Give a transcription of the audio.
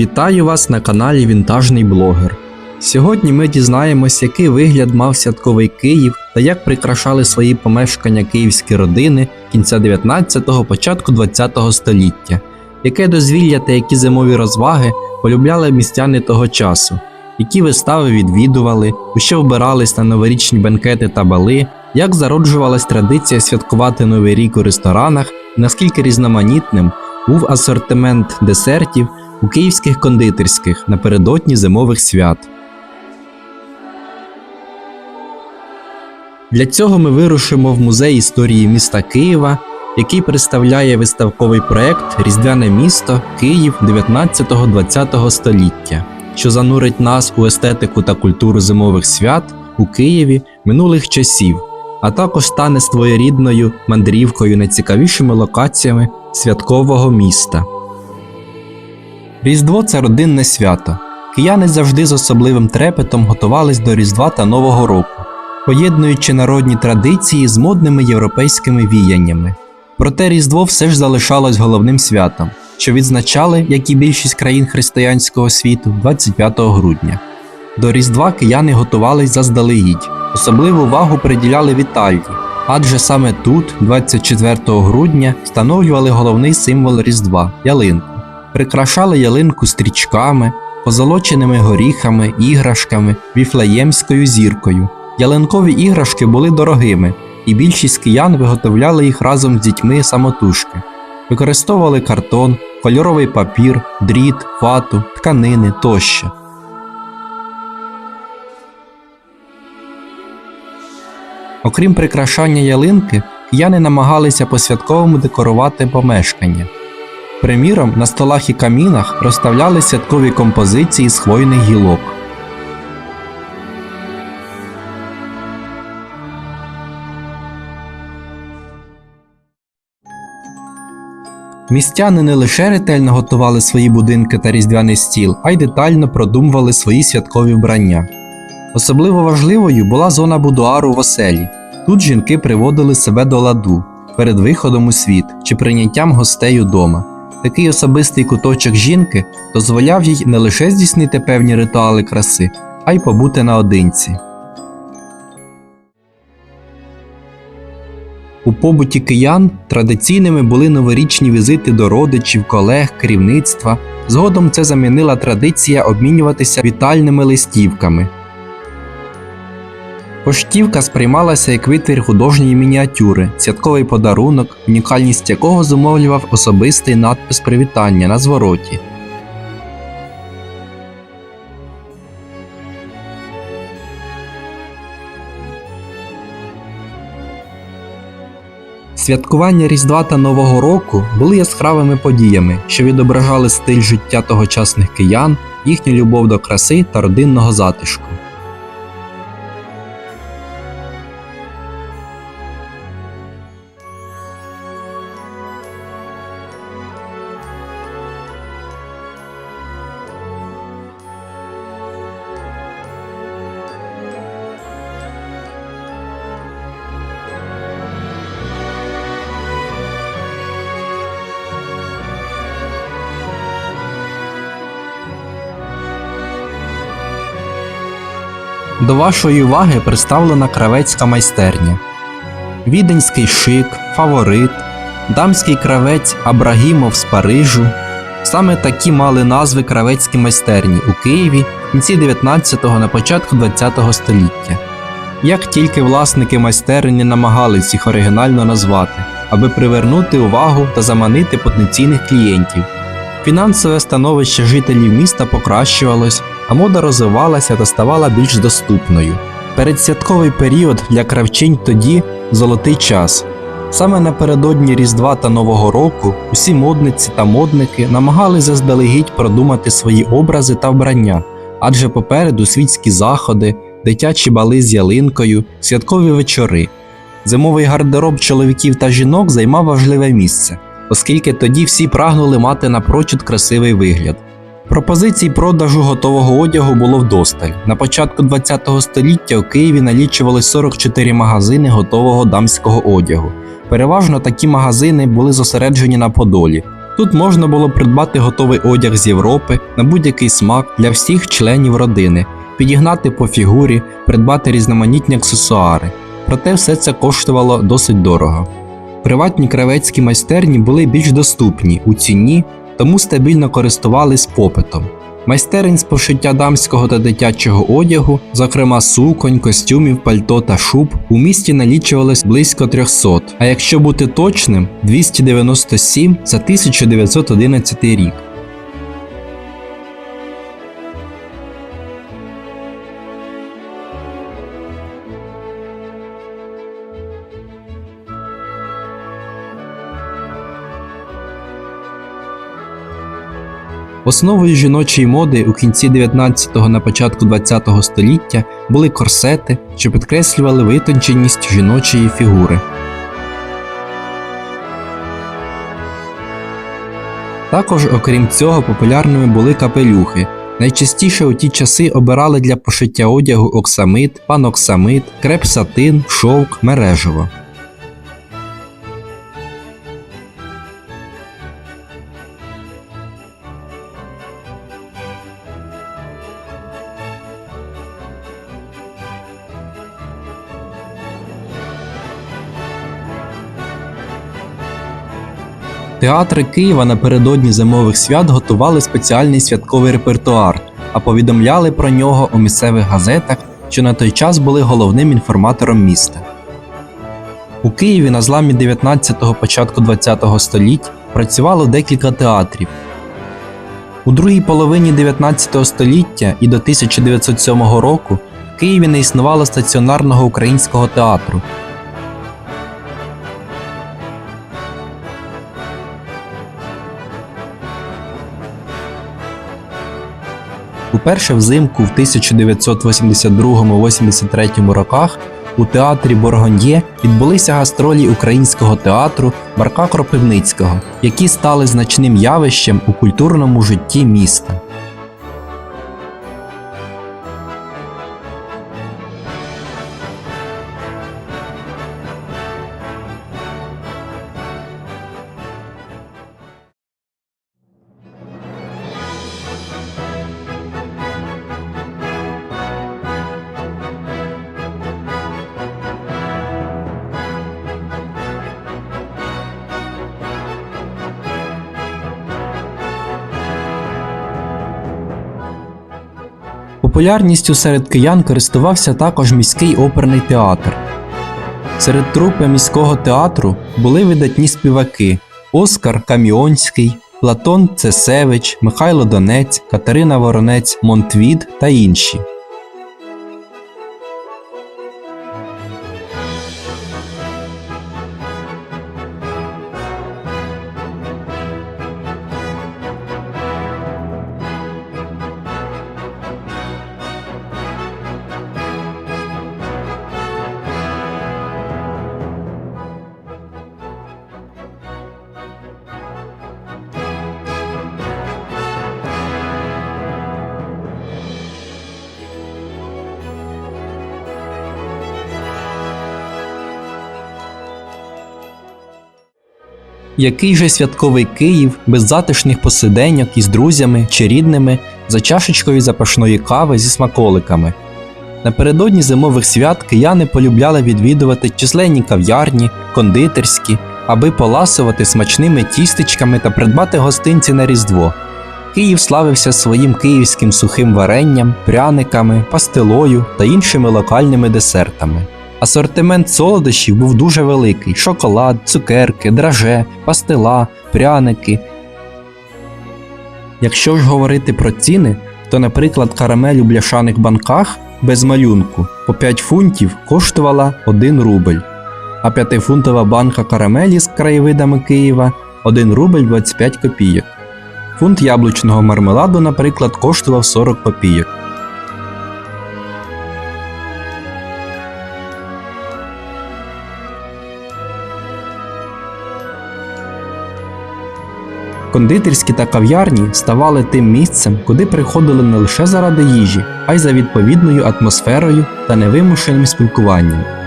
Вітаю вас на каналі Вінтажний блогер. Сьогодні ми дізнаємось, який вигляд мав святковий Київ та як прикрашали свої помешкання київські родини кінця 19-го, початку 20-го століття, яке дозвілля та які зимові розваги полюбляли містяни того часу, які вистави відвідували, у що вбирались на новорічні бенкети та бали, як зароджувалась традиція святкувати Новий рік у ресторанах, наскільки різноманітним був асортимент десертів у київських кондитерських напередодні зимових свят. Для цього ми вирушимо в музей історії міста Києва, який представляє виставковий проект Різдвяне місто Київ 19-20 століття, що занурить нас у естетику та культуру зимових свят у Києві минулих часів, а також стане своєрідною мандрівкою найцікавішими локаціями святкового міста. Різдво це родинне свято. Кияни завжди з особливим трепетом готувались до Різдва та Нового року, поєднуючи народні традиції з модними європейськими віяннями. Проте Різдво все ж залишалось головним святом, що відзначали, як і більшість країн християнського світу, 25 грудня. До Різдва кияни готувались заздалегідь, особливу увагу приділяли Вітальні, адже саме тут, 24 грудня, встановлювали головний символ Різдва ялинку прикрашали ялинку стрічками, позолоченими горіхами, іграшками, віфлеємською зіркою. Ялинкові іграшки були дорогими, і більшість киян виготовляли їх разом з дітьми самотужки. Використовували картон, кольоровий папір, дріт, вату, тканини тощо. Окрім прикрашання ялинки, кияни намагалися по-святковому декорувати помешкання. Приміром, на столах і камінах розставляли святкові композиції з хвойних гілок. Містяни не лише ретельно готували свої будинки та різдвяний стіл, а й детально продумували свої святкові вбрання. Особливо важливою була зона будуару в оселі. Тут жінки приводили себе до ладу перед виходом у світ чи прийняттям гостей удома. Такий особистий куточок жінки дозволяв їй не лише здійснити певні ритуали краси, а й побути наодинці. У побуті киян традиційними були новорічні візити до родичів, колег, керівництва. Згодом це замінила традиція обмінюватися вітальними листівками. Поштівка сприймалася як витвір художньої мініатюри, святковий подарунок, унікальність якого зумовлював особистий надпис привітання на звороті. Святкування Різдва та Нового року були яскравими подіями, що відображали стиль життя тогочасних киян, їхню любов до краси та родинного затишку. До вашої уваги представлена кравецька майстерня. Віденський шик, фаворит, дамський кравець Абрагімов з Парижу. Саме такі мали назви кравецькі майстерні у Києві в кінці 19-го на початку 20-го століття. Як тільки власники майстерень не намагались їх оригінально назвати, аби привернути увагу та заманити потенційних клієнтів. Фінансове становище жителів міста покращувалось, а мода розвивалася та ставала більш доступною. Передсвятковий період для кравчинь тоді золотий час. Саме напередодні Різдва та Нового року усі модниці та модники намагались заздалегідь продумати свої образи та вбрання, адже попереду світські заходи, дитячі бали з ялинкою, святкові вечори. Зимовий гардероб чоловіків та жінок займав важливе місце оскільки тоді всі прагнули мати напрочуд красивий вигляд. Пропозицій продажу готового одягу було вдосталь. На початку ХХ століття у Києві налічували 44 магазини готового дамського одягу. Переважно такі магазини були зосереджені на Подолі. Тут можна було придбати готовий одяг з Європи на будь-який смак для всіх членів родини, підігнати по фігурі, придбати різноманітні аксесуари. Проте все це коштувало досить дорого. Приватні кравецькі майстерні були більш доступні у ціні, тому стабільно користувались попитом. Майстерень з пошиття дамського та дитячого одягу, зокрема суконь, костюмів, пальто та шуб, у місті налічувалось близько 300, а якщо бути точним, 297 за 1911 рік. Основою жіночої моди у кінці 19-го на початку 20-го століття були корсети, що підкреслювали витонченість жіночої фігури. Також, окрім цього, популярними були капелюхи. Найчастіше у ті часи обирали для пошиття одягу оксамит, паноксамит, креп-сатин, шовк, мережево. Театри Києва напередодні зимових свят готували спеціальний святковий репертуар, а повідомляли про нього у місцевих газетах, що на той час були головним інформатором міста. У Києві на зламі 19-го початку 20-го століть працювало декілька театрів. У другій половині 19 століття і до 1907 року в Києві не існувало стаціонарного українського театру. Уперше взимку в 1982-83 роках у театрі Боргоньє відбулися гастролі українського театру Марка Кропивницького, які стали значним явищем у культурному житті міста. Популярністю серед киян користувався також міський оперний театр. Серед трупи міського театру були видатні співаки Оскар Каміонський, Платон Цесевич, Михайло Донець, Катерина Воронець, Монтвід та інші. Який же святковий Київ без затишних посиденьок із друзями чи рідними за чашечкою запашної кави зі смаколиками. Напередодні зимових свят кияни полюбляли відвідувати численні кав'ярні, кондитерські, аби поласувати смачними тістечками та придбати гостинці на Різдво. Київ славився своїм київським сухим варенням, пряниками, пастилою та іншими локальними десертами. Асортимент солодощів був дуже великий: шоколад, цукерки, драже, пастила, пряники. Якщо ж говорити про ціни, то, наприклад, карамель у бляшаних банках без малюнку по 5 фунтів коштувала 1 рубль, а 5-фунтова банка карамелі з краєвидами Києва 1 рубль 25 копійок. Фунт яблучного мармеладу, наприклад, коштував 40 копійок. Кондитерські та кав'ярні ставали тим місцем, куди приходили не лише заради їжі, а й за відповідною атмосферою та невимушеним спілкуванням.